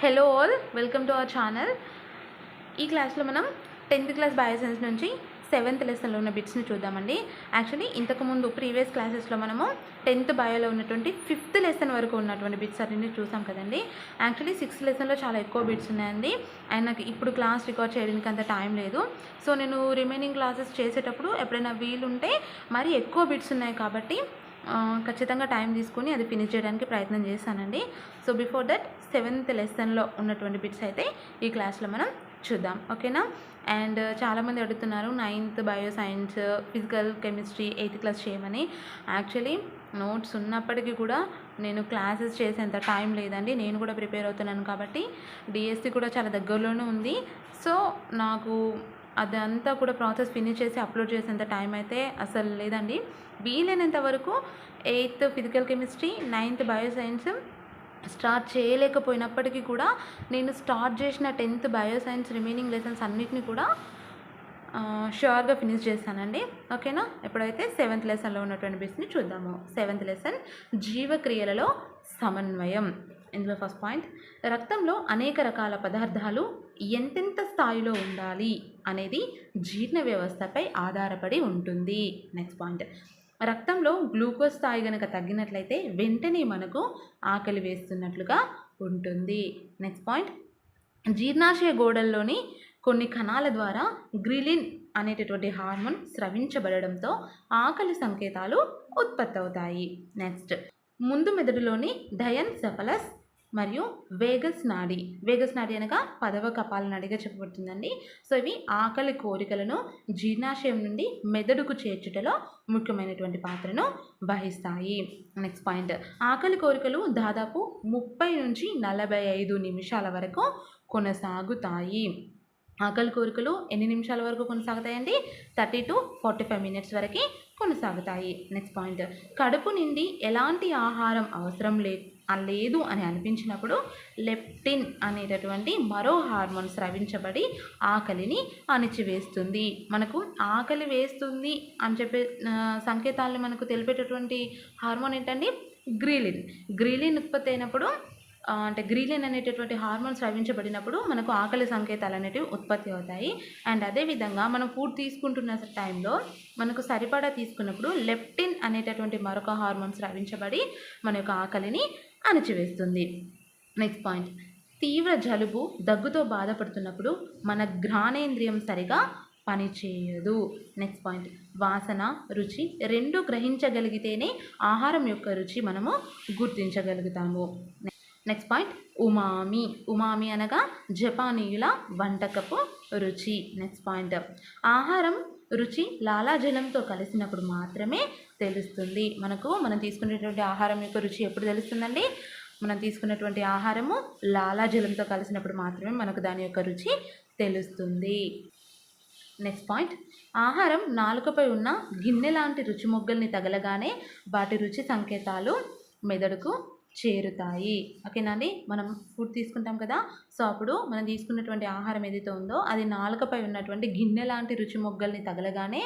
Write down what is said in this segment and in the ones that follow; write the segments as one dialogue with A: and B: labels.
A: Hello all welcome to our channel ఈ క్లాస్లో మనం టెన్త్ క్లాస్ బయోసైన్స్ నుంచి సెవెంత్ లెసన్లో ఉన్న బిట్స్ని చూద్దామండి. యాక్చువల్లీ ఇంతకుముందు ప్రీవియస్ క్లాసెస్లో మనము టెన్త్ బయోలో ఉన్నటువంటి ఫిఫ్త్ లెసన్ వరకు ఉన్నటువంటి బిట్స్ అన్ని చూసాం కదండి. యాక్చువల్లీ సిక్స్త్ లెసన్లో చాలా ఎక్కువ బిట్స్ ఉన్నాయండి. అండ్ నాకు ఇప్పుడు క్లాస్ రికార్డ్ చేయడానికి అంత టైం లేదు. సో నేను రిమైనింగ్ క్లాసెస్ చేసేటప్పుడు ఎప్పుడైనా వీలుంటే మరీ ఎక్కువ బిట్స్ ఉన్నాయి కాబట్టి ఖచ్చితంగా టైం తీసుకుని అది ఫినిష్ చేయడానికి ప్రయత్నం చేస్తానండి. సో బిఫోర్ దట్ సెవెంత్ లెసన్లో ఉన్నటువంటి బిట్స్ అయితే ఈ క్లాస్లో మనం చూద్దాం. ఓకేనా? అండ్ చాలామంది అడుగుతున్నారు ninth bio science physical chemistry eighth class చేయమని. యాక్చువల్లీ నోట్స్ ఉన్నప్పటికీ కూడా నేను క్లాసెస్ చేసేంత టైం లేదండి. నేను కూడా ప్రిపేర్ అవుతున్నాను కాబట్టి డిఎస్సి కూడా చాలా దగ్గరలోనే ఉంది. సో నాకు అదంతా కూడా ప్రాసెస్ ఫినిష్ చేసి అప్లోడ్ చేసేంత టైం అయితే అసలు లేదండి. వీలైనంత వరకు eighth physical chemistry ninth bio science start చేయలేకపోయినప్పటికీ కూడా నేను స్టార్ట్ చేసిన tenth bio science remaining lessons అన్నిటిని కూడా షూర్గా ఫినిష్ చేస్తానండి. ఓకేనా? ఎప్పుడైతే సెవెంత్ లెసన్లో ఉన్నటువంటి బిట్స్ని చూద్దాము. సెవెంత్ లెసన్ జీవక్రియలలో సమన్వయం. ఇందులో ఫస్ట్ పాయింట్ రక్తంలో అనేక రకాల పదార్థాలు ఎంతెంత స్థాయిలో ఉండాలి అనేది జీర్ణ వ్యవస్థపై ఆధారపడి ఉంటుంది. నెక్స్ట్ పాయింట్ రక్తంలో గ్లూకోజ్ స్థాయి కనుక తగ్గినట్లయితే వెంటనే మనకు ఆకలి వేస్తున్నట్లుగా ఉంటుంది. నెక్స్ట్ పాయింట్ జీర్ణాశయ గోడల్లోని కొన్ని కణాల ద్వారా గ్రిలిన్ అనేటటువంటి హార్మోన్ స్రవించబడడంతో ఆకలి సంకేతాలు ఉత్పత్తి అవుతాయి నెక్స్ట్ ముందు మెదడులోని డయన్ సెఫలస్ మరియు వేగస్ నాడి. వేగస్ నాడి అనగా పదవ కపాల నాడిగా చెప్పబడుతుందండి. సో ఇవి ఆకలి కోరికలను జీర్ణాశయం నుండి మెదడుకు చేర్చుటలో ముఖ్యమైనటువంటి పాత్రను వహిస్తాయి. నెక్స్ట్ పాయింట్ ఆకలి కోరికలు దాదాపు ముప్పై నుంచి నలభై ఐదు నిమిషాల వరకు కొనసాగుతాయి. ఆకలి కోరికలు ఎన్ని నిమిషాల వరకు కొనసాగుతాయండి? Thirty to forty five minutes వరకు కొనసాగుతాయి. నెక్స్ట్ పాయింట్ కడుపు నిండి ఎలాంటి ఆహారం అవసరం లేదు లేదు అని అనిపించినప్పుడు లెప్టిన్ అనేటటువంటి మరో హార్మోన్ స్రవించబడి ఆకలిని అణిచివేస్తుంది. మనకు ఆకలి వేస్తుంది అని చెప్పే సంకేతాలను మనకు తెలిపేటటువంటి హార్మోన్ ఏంటండి? గ్రీలిన్ గ్రీలిన్ ఉత్పత్తి అయినప్పుడు అంటే గ్రీలిన్ అనేటటువంటి హార్మోన్ స్రవించబడినప్పుడు మనకు ఆకలి సంకేతాలు అనేటివి ఉత్పత్తి అవుతాయి. అండ్ అదేవిధంగా మనం ఫుడ్ తీసుకుంటున్న టైంలో మనకు సరిపడా తీసుకున్నప్పుడు లెప్టిన్ అనేటటువంటి మరొక హార్మోన్ స్రవించబడి మన యొక్క ఆకలిని అణచివేస్తుంది. నెక్స్ట్ పాయింట్ తీవ్ర జలుబు దగ్గుతో బాధపడుతున్నప్పుడు మన ఘ్రాణేంద్రియం సరిగా పనిచేయదు. నెక్స్ట్ పాయింట్ వాసన రుచి రెండు గ్రహించగలిగితేనే ఆహారం యొక్క రుచి మనము గుర్తించగలుగుతాము. Next point umami. ఉమామి అనగా జపానీయుల వంటకపు రుచి. నెక్స్ట్ పాయింట్ ఆహారం రుచి లాలాజలంతో కలిసినప్పుడు మాత్రమే తెలుస్తుంది. మనకు మనం తీసుకునేటువంటి ఆహారం యొక్క రుచి ఎప్పుడు తెలుస్తుందండి? మనం తీసుకున్నటువంటి ఆహారము లాలాజలంతో కలిసినప్పుడు మాత్రమే మనకు దాని యొక్క రుచి తెలుస్తుంది. నెక్స్ట్ పాయింట్ ఆహారం నాలుకపై ఉన్న గిన్నె లాంటి రుచి మొగ్గల్ని తగలగానే వాటి రుచి సంకేతాలు మెదడుకు చేరుతాయి. ఓకేనండి మనం ఫుడ్ తీసుకుంటాం కదా? సో అప్పుడు మనం తీసుకున్నటువంటి ఆహారం ఏదైతే ఉందో అది నాలుకపై ఉన్నటువంటి గిన్నె లాంటి రుచి మొగ్గల్ని తగలగానే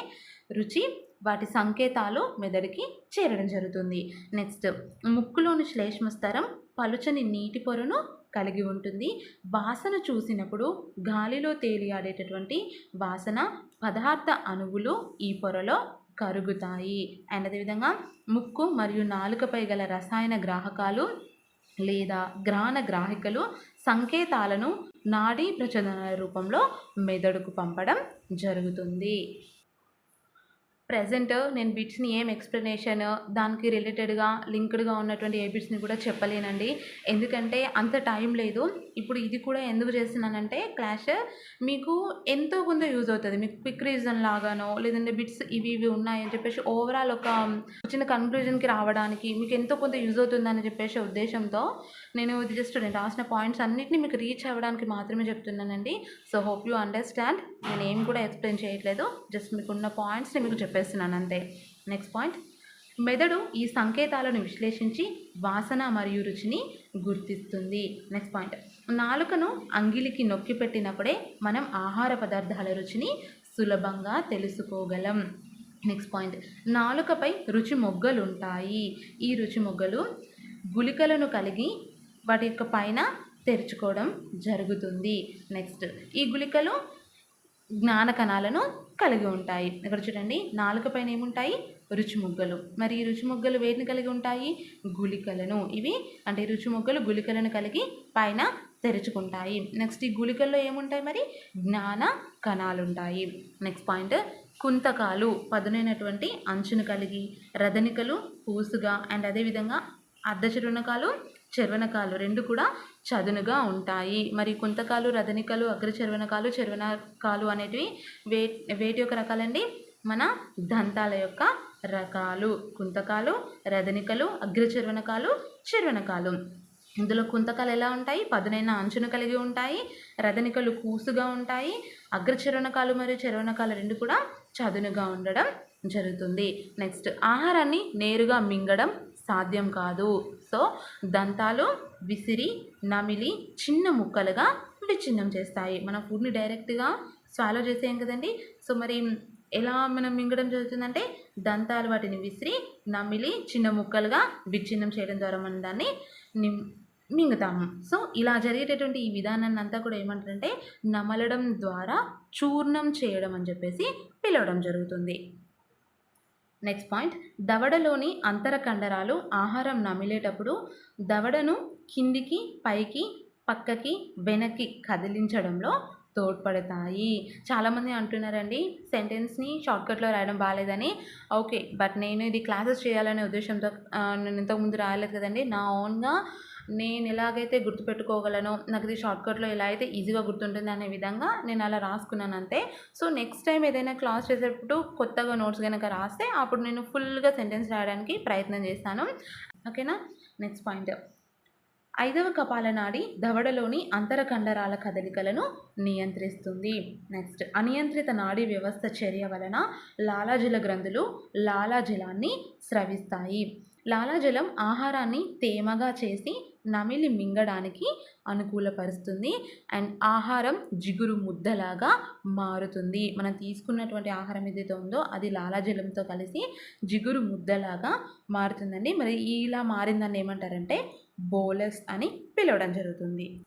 A: రుచి వాటి సంకేతాలు మెదడుకి చేరడం జరుగుతుంది. నెక్స్ట్ ముక్కులోని శ్లేష్మస్తరం పలుచని నీటి పొరను కలిగి ఉంటుంది. వాసన చూసినప్పుడు గాలిలో తేలియాడేటటువంటి వాసన పదార్థ అణువులు ఈ పొరలో కరుగుతాయి. అండ్ అదేవిధంగా ముక్కు మరియు నాలుకపై గల రసాయన గ్రాహకాలు లేదా గ్రాణ గ్రాహికలు సంకేతాలను నాడీ ప్రచోదనాల రూపంలో మెదడుకు పంపడం జరుగుతుంది. ప్రజెంట్ నేను బిట్స్ని ఏం ఎక్స్ప్లెనేషన్ దానికి రిలేటెడ్గా లింక్డ్గా ఉన్నటువంటి ఏ బిట్స్ని కూడా చెప్పలేనండి. ఎందుకంటే అంత టైం లేదు. ఇప్పుడు ఇది కూడా ఎందుకు చేస్తున్నానంటే క్లాష్ మీకు ఎంతో కొంత యూజ్ అవుతుంది. మీకు క్విక్ రీజన్ లాగానో లేదంటే బిట్స్ ఇవి ఇవి ఉన్నాయని చెప్పేసి ఓవరాల్ ఒక చిన్న కన్క్లూజన్కి రావడానికి మీకు ఎంతో కొంత యూజ్ అవుతుందని చెప్పేసి ఉద్దేశంతో నేను ఇది జస్ట్ నేను రాసిన పాయింట్స్ అన్నిటిని మీకు రీచ్ అవ్వడానికి మాత్రమే చెప్తున్నానండి. సో హోప్ యూ అండర్స్టాండ్ నేను ఏం కూడా ఎక్స్ప్లెయిన్ చేయట్లేదు. జస్ట్ మీకున్న పాయింట్స్ని మీకు చెప్పేస్తున్నాను అంతే. నెక్స్ట్ పాయింట్ మెదడు ఈ సంకేతాలను విశ్లేషించి వాసన మరియు రుచిని గుర్తిస్తుంది. నెక్స్ట్ పాయింట్ నాలుకను అంగిలికి నొక్కి పెట్టినప్పుడే మనం ఆహార పదార్థాల రుచిని సులభంగా తెలుసుకోగలం. నెక్స్ట్ పాయింట్ నాలుకపై రుచి మొగ్గలు ఉంటాయి ఈ రుచి మొగ్గలు గుళికలను కలిగి వాటి యొక్క పైన తెరుచుకోవడం జరుగుతుంది. నెక్స్ట్ ఈ గుళికలు జ్ఞాన కణాలను కలిగి ఉంటాయి. ఇక్కడ చూడండి నాలుక పైన ఏముంటాయి? రుచి ముగ్గలు. మరి ఈ రుచి ముగ్గలు వేటిని కలిగి ఉంటాయి? గుళికలను. ఇవి అంటే రుచి ముగ్గలు గుళికలను కలిగి పైన తెరుచుకుంటాయి. నెక్స్ట్ ఈ గుళికల్లో ఏముంటాయి మరి? జ్ఞాన కణాలు ఉంటాయి నెక్స్ట్ పాయింట్ కుంతకాలు పదునైనటువంటి అంచును కలిగి రదనికలు పూసుగా అండ్ అదేవిధంగా అర్ధచరుణకాలు చర్వనకాలు రెండు కూడా చదునుగా ఉంటాయి. మరి కుంతకాలు రదనికలు అగ్రచర్వనకాలు చర్వనకాలు అనేటివి వే వేటి యొక్క రకాలండి? మన దంతాల యొక్క రకాలు. కుంతకాలు రదనికలు అగ్రచర్వనకాలు చర్వనకాలు. ఇందులో కుంతకాలు ఎలా ఉంటాయి? పదునైన అంచును కలిగి ఉంటాయి. రదనికలు కూసుగా ఉంటాయి. అగ్రచర్వనకాలు మరియు చర్వనకాలు రెండు కూడా చదునుగా ఉండడం జరుగుతుంది. నెక్స్ట్ ఆహారాన్ని నేరుగా మింగడం సాధ్యం కాదు. సో దంతాలు విసిరి నమిలి చిన్న ముక్కలుగా విచ్ఛిన్నం చేస్తాయి. మన ఫుడ్ని డైరెక్ట్గా స్వాలో చేసేయం కదండి. సో మరి ఎలా మనం మింగడం జరుగుతుందంటే దంతాలు వాటిని విసిరి నమిలి చిన్న ముక్కలుగా విచ్ఛిన్నం చేయడం ద్వారా మనం దాన్ని నిమ్ మింగుతాము. సో ఇలా జరిగేటటువంటి ఈ విధానాన్ని అంతా కూడా ఏమంటారంటే నమలడం ద్వారా చూర్ణం చేయడం అని చెప్పేసి పిలవడం జరుగుతుంది. నెక్స్ట్ పాయింట్ దవడలోని అంతర కండరాలు ఆహారం నమిలేటప్పుడు దవడను కిందికి పైకి పక్కకి వెనక్కి కదిలించడంలో తోడ్పడతాయి. చాలామంది అంటున్నారండి సెంటెన్స్ని షార్ట్కట్లో రాయడం బాగాలేదని ఓకే బట్ నేను ఇది క్లాసెస్ చేయాలనే ఉద్దేశంతో నేను ఇంతకుముందు రాయలేదు కదండి. నా ఓన్గా నేను ఎలాగైతే గుర్తుపెట్టుకోగలను నాకు ఇది షార్ట్కట్లో ఎలా అయితే ఈజీగా గుర్తుంటుంది అనే విధంగా నేను అలా రాసుకున్నాను అంతే. సో నెక్స్ట్ టైం ఏదైనా క్లాస్ చేసేటప్పుడు కొత్తగా నోట్స్ కనుక రాస్తే అప్పుడు నేను ఫుల్గా సెంటెన్స్ రాయడానికి ప్రయత్నం చేస్తాను. ఓకేనా నెక్స్ట్ పాయింట్ ఐదవ కపాల నాడి దవడలోని అంతర కండరాల కదలికలను నియంత్రిస్తుంది. నెక్స్ట్ అనియంత్రిత నాడీ వ్యవస్థ చర్య వలన లాలాజల గ్రంథులు లాలాజలాన్ని స్రవిస్తాయి. లాలాజలం ఆహారాన్ని తేమగా చేసి నమిలి మింగడానికి అనుకూలపరుస్తుంది. అండ్ ఆహారం జిగురు ముద్దలాగా మారుతుంది. మనం తీసుకున్నటువంటి ఆహారం ఏదైతే ఉందో అది లాలాజలంతో కలిసి జిగురు ముద్దలాగా మారుతుందండి. మరి ఇలా మారిందని ఏమంటారంటే బోలస్ అని పిలవడం జరుగుతుంది.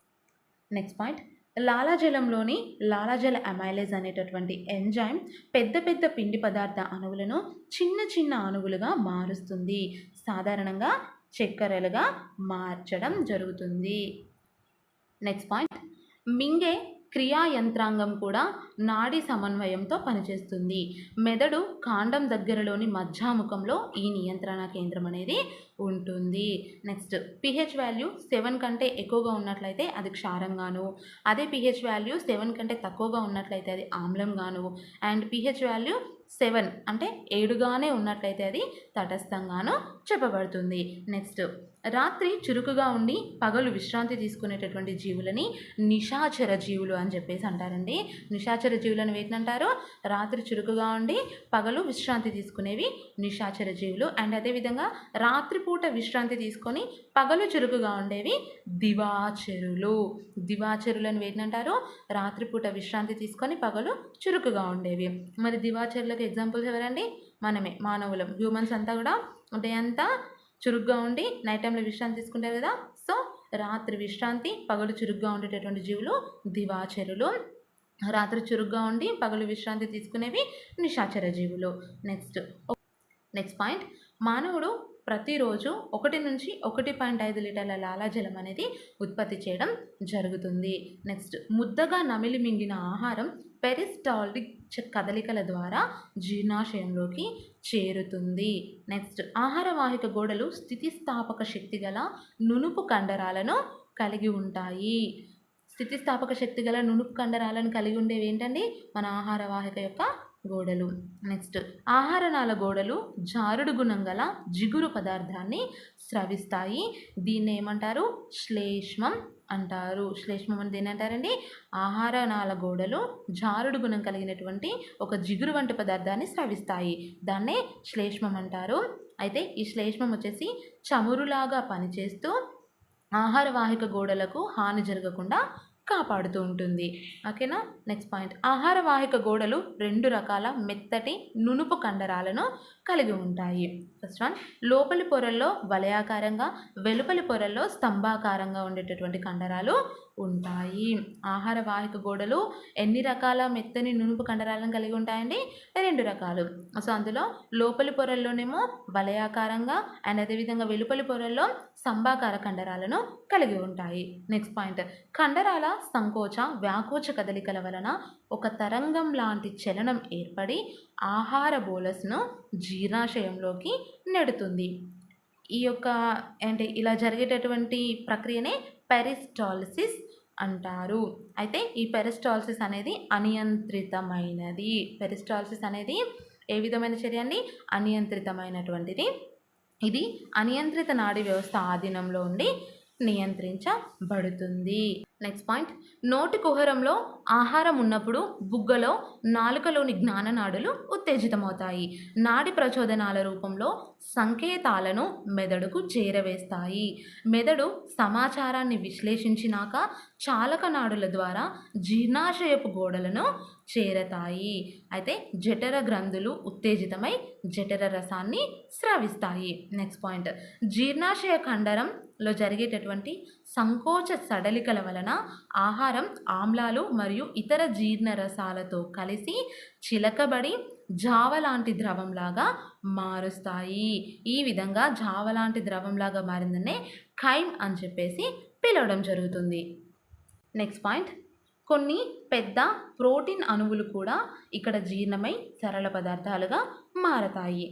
A: Next point. లాలాజలంలోని లాలాజల అమైలేజ్ అనేటటువంటి ఎంజైమ్ పెద్ద పెద్ద పిండి పదార్థ అణువులను చిన్న చిన్న అణువులుగా మారుస్తుంది. సాధారణంగా చక్కెరలుగా మార్చడం జరుగుతుంది. నెక్స్ట్ పాయింట్ మింగే క్రియా యంత్రాంగం కూడా నాడీ సమన్వయంతో పనిచేస్తుంది. మెదడు కాండం దగ్గరలోని మధ్యాముఖంలో ఈ నియంత్రణ కేంద్రం అనేది ఉంటుంది. నెక్స్ట్ పిహెచ్ వాల్యూ సెవెన్ కంటే ఎక్కువగా ఉన్నట్లయితే అది క్షారంగాను. అదే పిహెచ్ వాల్యూ సెవెన్ కంటే తక్కువగా ఉన్నట్లయితే అది ఆమ్లంగాను. అండ్ పిహెచ్ వాల్యూ సెవెన్ అంటే ఏడుగానే ఉన్నట్లయితే అది తటస్థంగాను చెప్పబడుతుంది. నెక్స్ట్ రాత్రి చురుకుగా ఉండి పగలు విశ్రాంతి తీసుకునేటటువంటి జీవులని నిశాచర జీవులు అని చెప్పేసి అంటారండి. నిశాచర జీవులను వేటినంటారు? రాత్రి చురుకుగా ఉండి పగలు విశ్రాంతి తీసుకునేవి నిశాచర జీవులు. అండ్ అదేవిధంగా రాత్రిపూట విశ్రాంతి తీసుకొని పగలు చురుకుగా ఉండేవి దివాచరులు. దివాచరులను వేటిని రాత్రిపూట విశ్రాంతి తీసుకొని పగలు చురుకుగా ఉండేవి. మరి దివాచరులకు ఎగ్జాంపుల్స్ ఎవరండి? మనమే మానవులం. హ్యూమన్స్ అంతా కూడా డే అంతా చురుగ్గా ఉండి నైట్ టైంలో విశ్రాంతి తీసుకుంటారు కదా. సో రాత్రి విశ్రాంతి పగలు చురుగ్గా ఉండేటటువంటి జీవులు దివాచరులు. రాత్రి చురుగ్గా ఉండి పగలు విశ్రాంతి తీసుకునేవి నిశాచర జీవులు. నెక్స్ట్ నెక్స్ట్ పాయింట్ మానవుడు ప్రతిరోజు ఒకటి నుంచి ఒకటి పాయింట్ ఐదు లీటర్ల లాలాజలం అనేది ఉత్పత్తి చేయడం జరుగుతుంది. నెక్స్ట్ ముద్దగా నమిలి మింగిన ఆహారం పెరిస్టాల్టిక్ కదలికల ద్వారా జీర్ణాశయంలోకి చేరుతుంది. నెక్స్ట్ ఆహారవాహిక గోడలు స్థితిస్థాపక శక్తి గల నునుపు కండరాలను కలిగి ఉంటాయి. స్థితిస్థాపక శక్తి గల నునుపు కండరాలను కలిగి ఉండేవి ఏంటండి? మన ఆహారవాహిక యొక్క గోడలు. నెక్స్ట్ ఆహారనాళ గోడలు జారుడు గుణం గల జిగురు పదార్థాన్ని స్రవిస్తాయి. దీన్ని ఏమంటారు? శ్లేష్మం అంటారు. శ్లేష్మం అని దేని అంటారండి? ఆహారనాళ గోడలు జారుడు గుణం కలిగినటువంటి ఒక జిగురు వంటి పదార్థాన్ని స్రవిస్తాయి. దాన్నే శ్లేష్మం అంటారు. అయితే ఈ శ్లేష్మం వచ్చేసి చమురులాగా పనిచేస్తూ ఆహార వాహిక గోడలకు హాని జరగకుండా కాపాడుతూ ఉంటుంది. ఓకేనా? నెక్స్ట్ పాయింట్ ఆహార వాహిక గోడలు రెండు రకాల మెత్తటి నునుపు కండరాలను కలిగి ఉంటాయి. ఫస్ట్ వన్ లోపలి పొరల్లో వలయాకారంగా వెలుపలి పొరల్లో స్తంభాకారంగా ఉండేటటువంటి కండరాలు ఉంటాయి. ఆహార వాహిక గోడలు ఎన్ని రకాల మెత్తని నునుపు కండరాలను కలిగి ఉంటాయండి? రెండు రకాలు. సో అందులో లోపలి పొరల్లోనేమో వలయాకారంగా అండ్ అదేవిధంగా వెలుపలి పొరల్లో స్తంభాకార కండరాలను కలిగి ఉంటాయి. నెక్స్ట్ పాయింట్ కండరాల సంకోచ వ్యాకోచ కదలికల వలన ఒక తరంగం లాంటి చలనం ఏర్పడి ఆహార బోలస్ను జీర్ణాశయంలోకి నెడుతుంది. ఈ యొక్క అంటే ఇలా జరిగేటటువంటి ప్రక్రియనే పెరిస్టాలిసిస్ అంటారు. అయితే ఈ పెరిస్టాలిసిస్ అనేది అనియంత్రితమైనది. పెరిస్టాలిసిస్ అనేది ఏ విధమైన చర్య అండి? అనియంత్రితమైనటువంటిది. ఇది అనియంత్రిత నాడీ వ్యవస్థ ఆధీనంలో ఉండి నియంత్రించబడుతుంది. నెక్స్ట్ పాయింట్ నోటి కుహరంలో ఆహారం ఉన్నప్పుడు బుగ్గలో నాలుకలోని జ్ఞాననాడులు ఉత్తేజితమవుతాయి. నాడి ప్రచోదనాల రూపంలో సంకేతాలను మెదడుకు చేరవేస్తాయి. మెదడు సమాచారాన్ని విశ్లేషించినాక చాలక నాడుల ద్వారా జీర్ణాశయపు గోడలను చేరతాయి. అయితే జఠర గ్రంథులు ఉత్తేజితమై జఠర రసాన్ని స్రవిస్తాయి. నెక్స్ట్ పాయింట్ జీర్ణాశయ కండరంలో జరిగేటటువంటి సంకోచ సడలికల వలన ఆహారం ఆమ్లాలు మరియు ఇతర జీర్ణ రసాలతో కలిసి చిలకబడి జావ లాంటి ద్రవంలాగా మారుస్తాయి. ఈ విధంగా జావ లాంటి ద్రవంలాగా మారిందనే ఖైమ్ అని చెప్పేసి పిలవడం జరుగుతుంది. నెక్స్ట్ పాయింట్ కొన్ని పెద్ద ప్రోటీన్ అణువులు కూడా ఇక్కడ జీర్ణమై సరళ పదార్థాలుగా మారతాయి.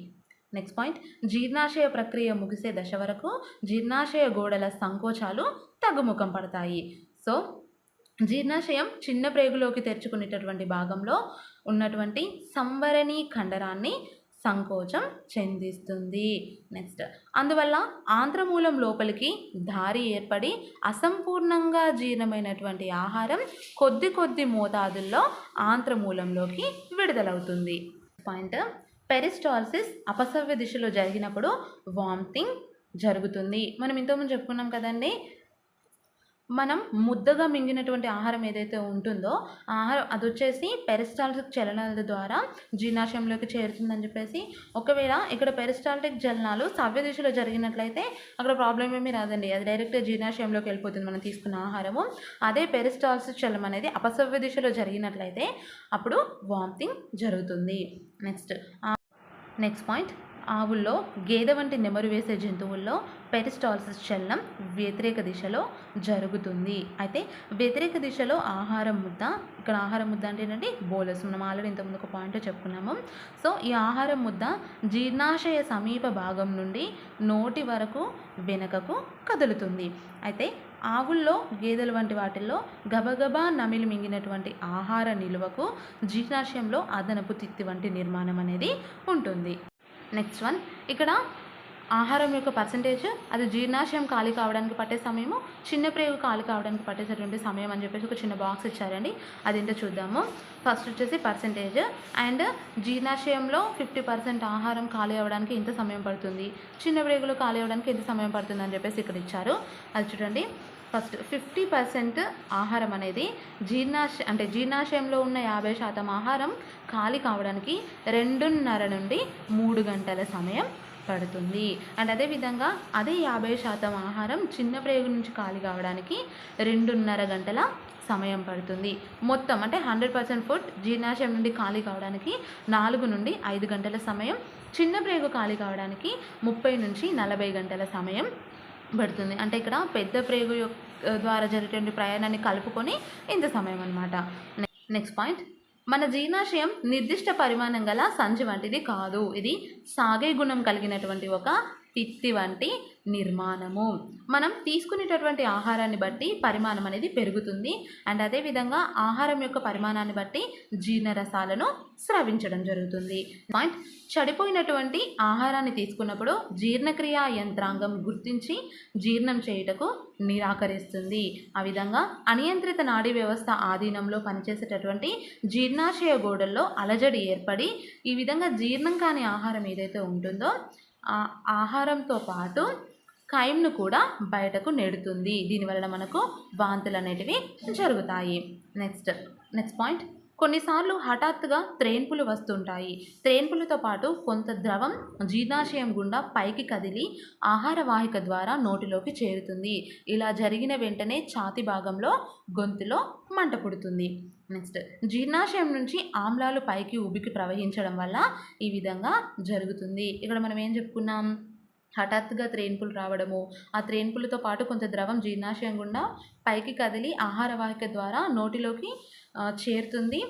A: నెక్స్ట్ పాయింట్ జీర్ణాశయ ప్రక్రియ ముగిసే దశ వరకు జీర్ణాశయ గోడల సంకోచాలు తగ్గుముఖం పడతాయి. సో జీర్ణాశయం చిన్న ప్రేగులోకి తెరుచుకునేటటువంటి భాగంలో ఉన్నటువంటి సంవరణి కండరాన్ని సంకోచం చెందిస్తుంది. నెక్స్ట్ అందువల్ల ఆంత్రమూలం లోపలికి దారి ఏర్పడి అసంపూర్ణంగా జీర్ణమైనటువంటి ఆహారం కొద్ది కొద్ది మోతాదుల్లో ఆంత్రమూలంలోకి విడుదలవుతుంది. పాయింట్ పెరిస్టాల్సిస్ అపసవ్య దిశలో జరిగినప్పుడు వామిటింగ్ జరుగుతుంది. మనం ఇంతకుముందు చెప్పుకున్నాం కదండి మనం ముద్దగా మింగినటువంటి ఆహారం ఏదైతే ఉంటుందో ఆహారం అది వచ్చేసి పెరిస్టాల్టిక్ చలనాల ద్వారా జీర్ణాశయంలోకి చేరుతుందని చెప్పేసి ఒకవేళ ఇక్కడ పెరిస్టాల్టిక్ చలనాలు సవ్య దిశలో జరిగినట్లయితే అక్కడ ప్రాబ్లం ఏమీ రాదండి. అది డైరెక్ట్గా జీర్ణాశయంలోకి వెళ్ళిపోతుంది మనం తీసుకున్న ఆహారము. అదే పెరిస్టాల్సిక్ చలనం అనేది అపసవ్య దిశలో జరిగినట్లయితే అప్పుడు వామిటింగ్ జరుగుతుంది. Next next point. ఆవుల్లో గేదె వంటి నెమరు వేసే జంతువుల్లో పెరిస్టాల్సిస్ చలనం వ్యతిరేక దిశలో జరుగుతుంది. అయితే వ్యతిరేక దిశలో ఆహారం ముద్ద ఇక్కడ ఆహారం ముద్ద అంటే ఏంటంటే బోలస్ మనం ఆల్రెడీ ఇంతకుముందు ఒక పాయింట్ చెప్పుకున్నాము. సో ఈ ఆహారం ముద్ద జీర్ణాశయ సమీప భాగం నుండి నోటి వరకు వెనుకకు కదులుతుంది. అయితే ఆవుల్లో గేదెలు వంటి వాటిల్లో గబగబా నమిలి మింగినటువంటి ఆహార నిల్వకు జీర్ణాశయంలో అదనపు తిత్తి వంటి నిర్మాణం అనేది ఉంటుంది. నెక్స్ట్ వన్ ఇక్కడ ఆహారం యొక్క పర్సంటేజ్ అది జీర్ణాశయం ఖాళీ కావడానికి పట్టే సమయము చిన్న ప్రేగు ఖాళీ కావడానికి పట్టేటటువంటి సమయం అని చెప్పేసి ఒక చిన్న బాక్స్ ఇచ్చారండి. అదేంటో చూద్దాము. ఫస్ట్ వచ్చేసి పర్సంటేజ్ అండ్ జీర్ణాశయంలో ఫిఫ్టీ పర్సెంట్ ఆహారం ఖాళీ అవ్వడానికి ఎంత సమయం పడుతుంది. చిన్న ప్రేగులు ఖాళీ అవ్వడానికి ఎంత సమయం పడుతుంది అని చెప్పేసి ఇక్కడ ఇచ్చారు. అది చూడండి. ఫస్ట్ ఫిఫ్టీ పర్సెంట్ ఆహారం అనేది జీర్ణాశ అంటే జీర్ణాశయంలో ఉన్న యాభై శాతం ఆహారం ఖాళీ కావడానికి రెండున్నర నుండి మూడు గంటల సమయం పడుతుంది. అండ్ అదేవిధంగా అదే యాభై శాతం ఆహారం చిన్న ప్రేగు నుంచి ఖాళీ కావడానికి రెండున్నర గంటల సమయం పడుతుంది. మొత్తం అంటే హండ్రెడ్ పర్సెంట్ ఫుడ్ జీర్ణాశయం నుండి ఖాళీ కావడానికి నాలుగు నుండి ఐదు గంటల సమయం చిన్న ప్రేగు ఖాళీ కావడానికి ముప్పై నుంచి నలభై గంటల సమయం పడుతుంది. అంటే ఇక్కడ పెద్ద ప్రేగు యొక్క ద్వారా జరిగేటువంటి ప్రయాణాన్ని కలుపుకొని ఇంత సమయం అనమాట నెక్స్ట్ పాయింట్ మన జీర్ణాశయం నిర్దిష్ట పరిమాణం గల సంచి వంటిది కాదు. ఇది సాగే గుణం కలిగినటువంటి ఒక తిత్తి వంటి నిర్మాణము. మనం తీసుకునేటటువంటి ఆహారాన్ని బట్టి పరిమాణం అనేది పెరుగుతుంది. అండ్ అదేవిధంగా ఆహారం యొక్క పరిమాణాన్ని బట్టి జీర్ణరసాలను స్రవించడం జరుగుతుంది. పాయింట్. చెడిపోయినటువంటి ఆహారాన్ని తీసుకున్నప్పుడు జీర్ణక్రియ యంత్రాంగం గుర్తించి జీర్ణం చేయుటకు నిరాకరిస్తుంది. ఆ విధంగా అనియంత్రిత నాడీ వ్యవస్థ ఆధీనంలో పనిచేసేటటువంటి జీర్ణాశయ గోడల్లో అలజడి ఏర్పడి ఈ విధంగా జీర్ణం కాని ఆహారం ఏదైతే ఉంటుందో ఆహారంతో పాటు కైమ్ను కూడా బయటకు నెడుతుంది. దీనివలన మనకు వాంతులు అనేటివి జరుగుతాయి. Next next point. కొన్నిసార్లు హఠాత్తుగా త్రేన్పులు వస్తుంటాయి. త్రేన్పులతో పాటు కొంత ద్రవం జీర్ణాశయం గుండా పైకి కదిలి ఆహార వాహిక ద్వారా నోటిలోకి చేరుతుంది. ఇలా జరిగిన వెంటనే ఛాతి భాగంలో గొంతులో మంట పుడుతుంది. నెక్స్ట్ జీర్ణాశయం నుంచి ఆమ్లాలు పైకి ఉబికి ప్రవహించడం వల్ల ఈ విధంగా జరుగుతుంది. ఇక్కడ మనం ఏం చెప్పుకున్నాం? హఠాత్తుగా త్రేన్పులు రావడము. ఆ త్రేన్పులతో పాటు కొంత ద్రవం జీర్ణాశయం గుండా పైకి కదిలి ఆహార వాహిక ద్వారా నోటిలోకి చేరుతుంది.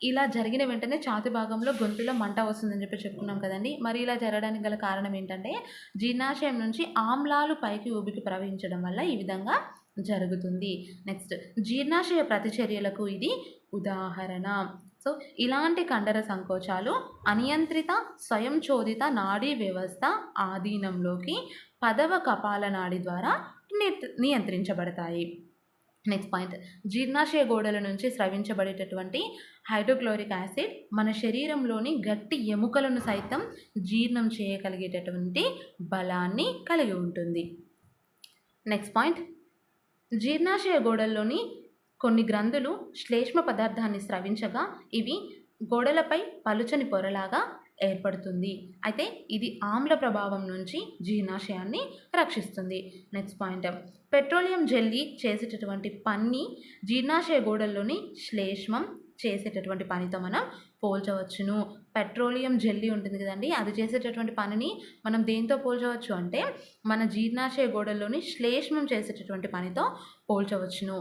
A: ఇలా జరిగిన వెంటనే ఛాతి భాగంలో గొంతులో మంట వస్తుందని చెప్పి చెప్పుకున్నాం కదండి. మరి ఇలా జరగడానికి గల కారణం ఏంటంటే జీర్ణాశయం నుంచి ఆమ్లాలు పైకి ఊబికి ప్రవహించడం వల్ల ఈ విధంగా జరుగుతుంది. నెక్స్ట్ జీర్ణాశయ ప్రతిచర్యలకు ఇది ఉదాహరణ. సో ఇలాంటి కండర సంకోచాలు అనియంత్రిత స్వయంచోదిత నాడీ వ్యవస్థ ఆధీనంలోకి పదవ కపాల నాడి ద్వారా నియంత్రించబడతాయి. నెక్స్ట్ పాయింట్ జీర్ణాశయ గోడల నుంచి స్రవించబడేటటువంటి హైడ్రోక్లోరిక్ యాసిడ్ మన శరీరంలోని గట్టి ఎముకలను సైతం జీర్ణం చేయగలిగేటటువంటి బలాన్ని కలిగి ఉంటుంది. నెక్స్ట్ పాయింట్ జీర్ణాశయ గోడల్లోని కొన్ని గ్రంథులు శ్లేష్మ పదార్థాన్ని స్రవించగా ఇవి గోడలపై పలుచని పొరలాగా ఏర్పడుతుంది. అయితే ఇది ఆమ్ల ప్రభావం నుంచి జీర్ణాశయాన్ని రక్షిస్తుంది. నెక్స్ట్ పాయింట్ పెట్రోలియం జెల్లీ చేసేటటువంటి పని జీర్ణాశయ గోడల్లోని శ్లేష్మం చేసేటటువంటి పనితో మనం పోల్చవచ్చును. పెట్రోలియం జెల్లీ ఉంటుంది కదండి అది చేసేటటువంటి పనిని మనం దేంతో పోల్చవచ్చు అంటే మన జీర్ణాశయ గోడల్లోని శ్లేష్మం చేసేటటువంటి పనితో పోల్చవచ్చును.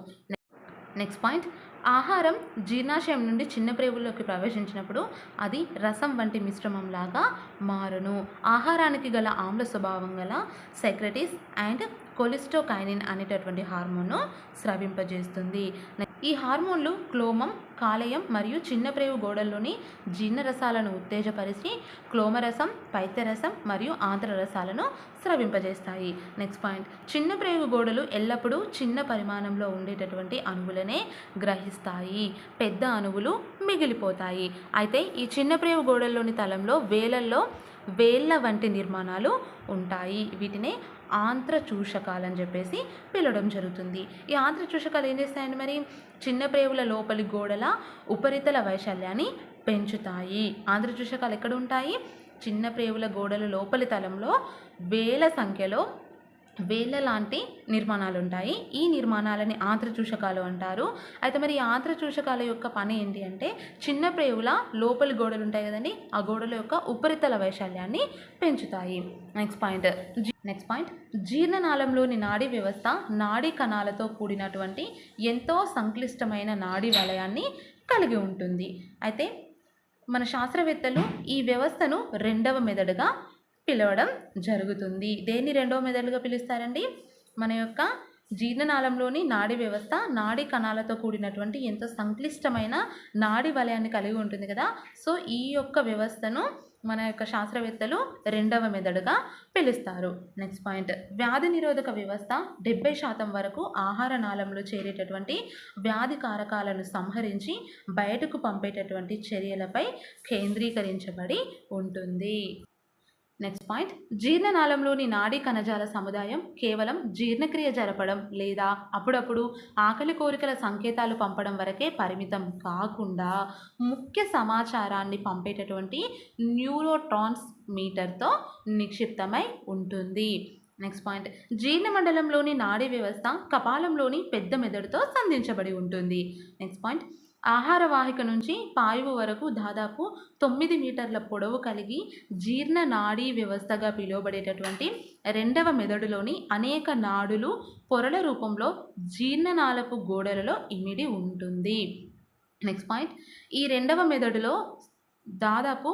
A: నెక్స్ట్ పాయింట్ ఆహారం జీర్ణాశయం నుండి చిన్న ప్రేవుల్లోకి ప్రవేశించినప్పుడు అది రసం వంటి మిశ్రమం లాగా మారును. ఆహారానికి గల ఆమ్ల స్వభావం గల సెక్రటీస్ అండ్ కొలిస్టోకైనిన్ అనేటటువంటి హార్మోన్ను స్రవింపజేస్తుంది. ఈ హార్మోన్లు క్లోమం కాలేయం మరియు చిన్న ప్రేవు గోడల్లోని జీర్ణరసాలను ఉత్తేజపరిచి క్లోమరసం పైత్యరసం మరియు ఆంధ్రరసాలను స్రవింపజేస్తాయి. నెక్స్ట్ పాయింట్ చిన్నప్రేవు గోడలు ఎల్లప్పుడూ చిన్న పరిమాణంలో ఉండేటటువంటి అణువులనే గ్రహిస్తాయి. పెద్ద అణువులు మిగిలిపోతాయి. అయితే ఈ చిన్నప్రేవు గోడల్లోని తలంలో వేలల్లో వేళ్ళ వంటి నిర్మాణాలు ఉంటాయి. వీటినే ఆంత్రచూషకాలు అని చెప్పేసి పిలవడం జరుగుతుంది. ఈ ఆంత్రచూషకాలు ఏం చేస్తాయండి మరి? చిన్న ప్రేవుల లోపలి గోడల ఉపరితల వైశాల్యాన్ని పెంచుతాయి. ఆంధ్రచూషకాలు ఎక్కడ ఉంటాయి? చిన్న ప్రేవుల గోడల లోపలి తలంలో వేల సంఖ్యలో వేళ్ళ లాంటి నిర్మాణాలు ఉంటాయి ఈ నిర్మాణాలని ఆంత్రచూషకాలు అంటారు. అయితే మరి ఈ ఆంత్రచూషకాల యొక్క పని ఏంటి అంటే చిన్న ప్రేవుల లోపలి గోడలు ఉంటాయి కదండి ఆ గోడల యొక్క ఉపరితల వైశాల్యాన్ని పెంచుతాయి. నెక్స్ట్ పాయింట్ నెక్స్ట్ పాయింట్ జీర్ణనాళంలోని నాడీ వ్యవస్థ నాడీ కణాలతో కూడినటువంటి ఎంతో సంక్లిష్టమైన నాడీ వలయాన్ని కలిగి ఉంటుంది. అయితే మన శాస్త్రవేత్తలు ఈ వ్యవస్థను రెండవ మెదడుగా పిలవడం జరుగుతుంది. దేన్ని రెండవ మెదడుగా పిలుస్తారండి? మన యొక్క జీర్ణనాళంలోని నాడీ వ్యవస్థ నాడీ కణాలతో కూడినటువంటి ఎంతో సంక్లిష్టమైన నాడీ వలయాన్ని కలిగి ఉంటుంది కదా? సో ఈ యొక్క వ్యవస్థను మన యొక్క శాస్త్రవేత్తలు రెండవ మెదడుగా పిలుస్తారు. నెక్స్ట్ పాయింట్ వ్యాధి నిరోధక వ్యవస్థ డెబ్బై శాతం వరకు ఆహార నాళంలో చేరేటటువంటి వ్యాధి కారకాలను సంహరించి బయటకు పంపేటటువంటి చర్యలపై కేంద్రీకరించబడి ఉంటుంది. నెక్స్ట్ పాయింట్ జీర్ణనాళంలోని నాడీ కణజాల సముదాయం కేవలం జీర్ణక్రియ జరపడం లేదా అప్పుడప్పుడు ఆకలి కోరికల సంకేతాలు పంపడం వరకే పరిమితం కాకుండా ముఖ్య సమాచారాన్ని పంపేటటువంటి న్యూరోట్రాన్స్ మీటర్తో నిక్షిప్తమై ఉంటుంది. నెక్స్ట్ పాయింట్ జీర్ణమండలంలోని నాడీ వ్యవస్థ కపాలంలోని పెద్ద మెదడుతో సంధించబడి ఉంటుంది. నెక్స్ట్ పాయింట్ ఆహార వాహిక నుంచి పాయువు వరకు దాదాపు తొమ్మిది మీటర్ల పొడవు కలిగి జీర్ణ నాడీ వ్యవస్థగా పిలువబడేటటువంటి రెండవ మెదడులోని అనేక నాడులు పొరల రూపంలో జీర్ణనాళపు గోడలలో ఇమిడి ఉంటుంది. నెక్స్ట్ పాయింట్ ఈ రెండవ మెదడులో దాదాపు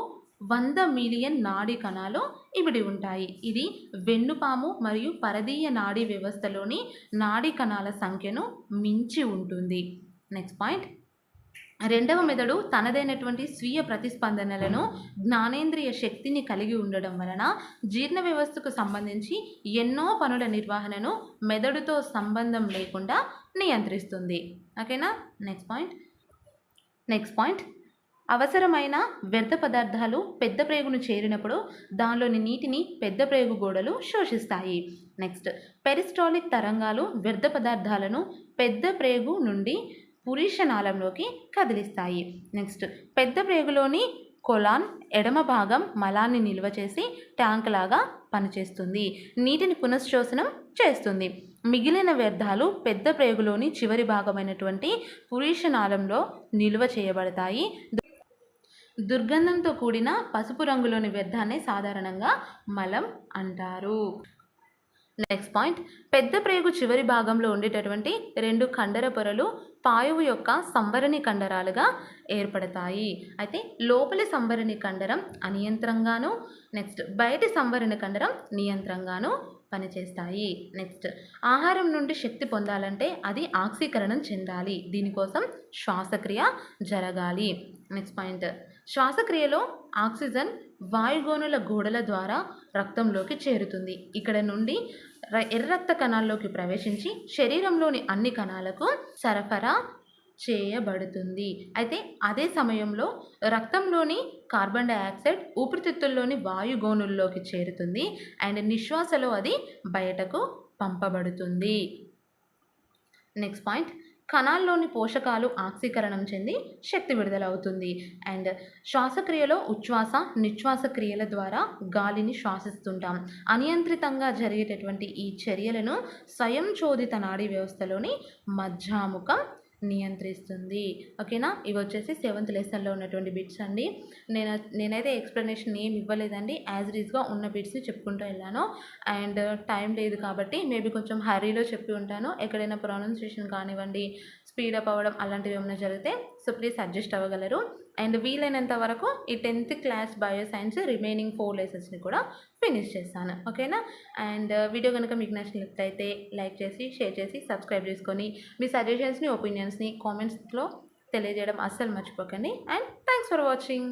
A: వంద మిలియన్ నాడీ కణాలు ఇమిడి ఉంటాయి. ఇది వెన్నుపాము మరియు పరదీయ నాడీ వ్యవస్థలోని నాడీ కణాల సంఖ్యను మించి ఉంటుంది. నెక్స్ట్ పాయింట్ రెండవ మెదడు తనదైనటువంటి స్వీయ ప్రతిస్పందనలను జ్ఞానేంద్రియ శక్తిని కలిగి ఉండడం వలన జీర్ణ వ్యవస్థకు సంబంధించి ఎన్నో పనుల నిర్వహణను మెదడుతో సంబంధం లేకుండా నియంత్రిస్తుంది. ఓకేనా? నెక్స్ట్ పాయింట్ నెక్స్ట్ పాయింట్ అవసరమైన వ్యర్థ పదార్థాలు పెద్ద ప్రేగును చేరినప్పుడు దానిలోని నీటిని పెద్ద ప్రేగు గోడలు శోషిస్తాయి. నెక్స్ట్ పెరిస్టాలిక్ తరంగాలు వ్యర్థ పదార్థాలను పెద్ద ప్రేగు నుండి పురీషనాళంలోకి కదిలిస్తాయి. నెక్స్ట్ పెద్ద ప్రేగులోని కొలాన్ ఎడమ భాగం మలాన్ని నిల్వ చేసి ట్యాంక్ లాగా పనిచేస్తుంది. నీటిని పునశ్చోసనం చేస్తుంది. మిగిలిన వ్యర్థాలు పెద్ద ప్రేగులోని చివరి భాగమైనటువంటి పురీషనాళంలో నిల్వ చేయబడతాయి. దుర్గంధంతో కూడిన పసుపు రంగులోని వ్యర్థాన్ని సాధారణంగా మలం అంటారు. నెక్స్ట్ పాయింట్ పెద్ద ప్రేగు చివరి భాగంలో ఉండేటటువంటి రెండు కండర పొరలు పాయువు యొక్క సంవరణి కండరాలుగా ఏర్పడతాయి. అయితే లోపలి సంవరణి కండరం అనియంత్రంగాను నెక్స్ట్ బయటి సంభరణి కండరం నియంత్రంగాను పనిచేస్తాయి. నెక్స్ట్ ఆహారం నుండి శక్తి పొందాలంటే అది ఆక్సీకరణం చెందాలి. దీనికోసం శ్వాసక్రియ జరగాలి. Next point. శ్వాసక్రియలో ఆక్సిజన్ వాయుగోనుల గోడల ద్వారా రక్తంలోకి చేరుతుంది. ఇక్కడ నుండి ర- ఎర్ర రక్త కణాల్లోకి ప్రవేశించి శరీరంలోని అన్ని కణాలకు సరఫరా చేయబడుతుంది. అయితే అదే సమయంలో రక్తంలోని కార్బన్ డైఆక్సైడ్ ఊపిరితిత్తుల్లోని వాయుగోనుల్లోకి చేరుతుంది. అండ్ నిశ్వాసలో అది బయటకు పంపబడుతుంది. Next point. కణాల్లోని పోషకాలు ఆక్సీకరణం చెంది శక్తి విడుదల అవుతుంది అండ్ శ్వాసక్రియలో ఉచ్ఛ్వాస నిశ్వాస క్రియల ద్వారా గాలిని శ్వాసిస్తుంటాం. అనియంత్రితంగా జరిగేటటువంటి ఈ చర్యలను స్వయంచోదిత నాడీ వ్యవస్థలోని మధ్యాముఖం నియంత్రిస్తుంది. ఓకేనా? ఇవి వచ్చేసి సెవెంత్ లెసన్లో ఉన్నటువంటి బిట్స్ అండి. నేను నేనైతే ఎక్స్ప్లెనేషన్ ఏం ఇవ్వలేదండి. యాజ్ రీజ్గా ఉన్న బిట్స్ చెప్పుకుంటూ వెళ్ళాను. అండ్ టైం లేదు కాబట్టి మేబీ కొంచెం హరీలో చెప్పి ఉంటాను. ఎక్కడైనా ప్రొనౌన్సియేషన్ కానివ్వండి స్పీడప్ అవ్వడం అలాంటివి ఏమైనా జరిగితే సో ప్లీజ్ అడ్జస్ట్ అవ్వగలరు. అండ్ వీలైనంత వరకు ఈ tenth class bio science remaining four లెసన్స్ని కూడా ఫినిష్ చేస్తాను. ఓకేనా? అండ్ వీడియో కనుక మీకు నచ్చినట్లయితే లైక్ చేసి షేర్ చేసి సబ్స్క్రైబ్ చేసుకొని మీ సజెషన్స్ని ఒపీనియన్స్ని కామెంట్స్లో తెలియజేయడం అస్సలు మర్చిపోకండి. And thanks for watching.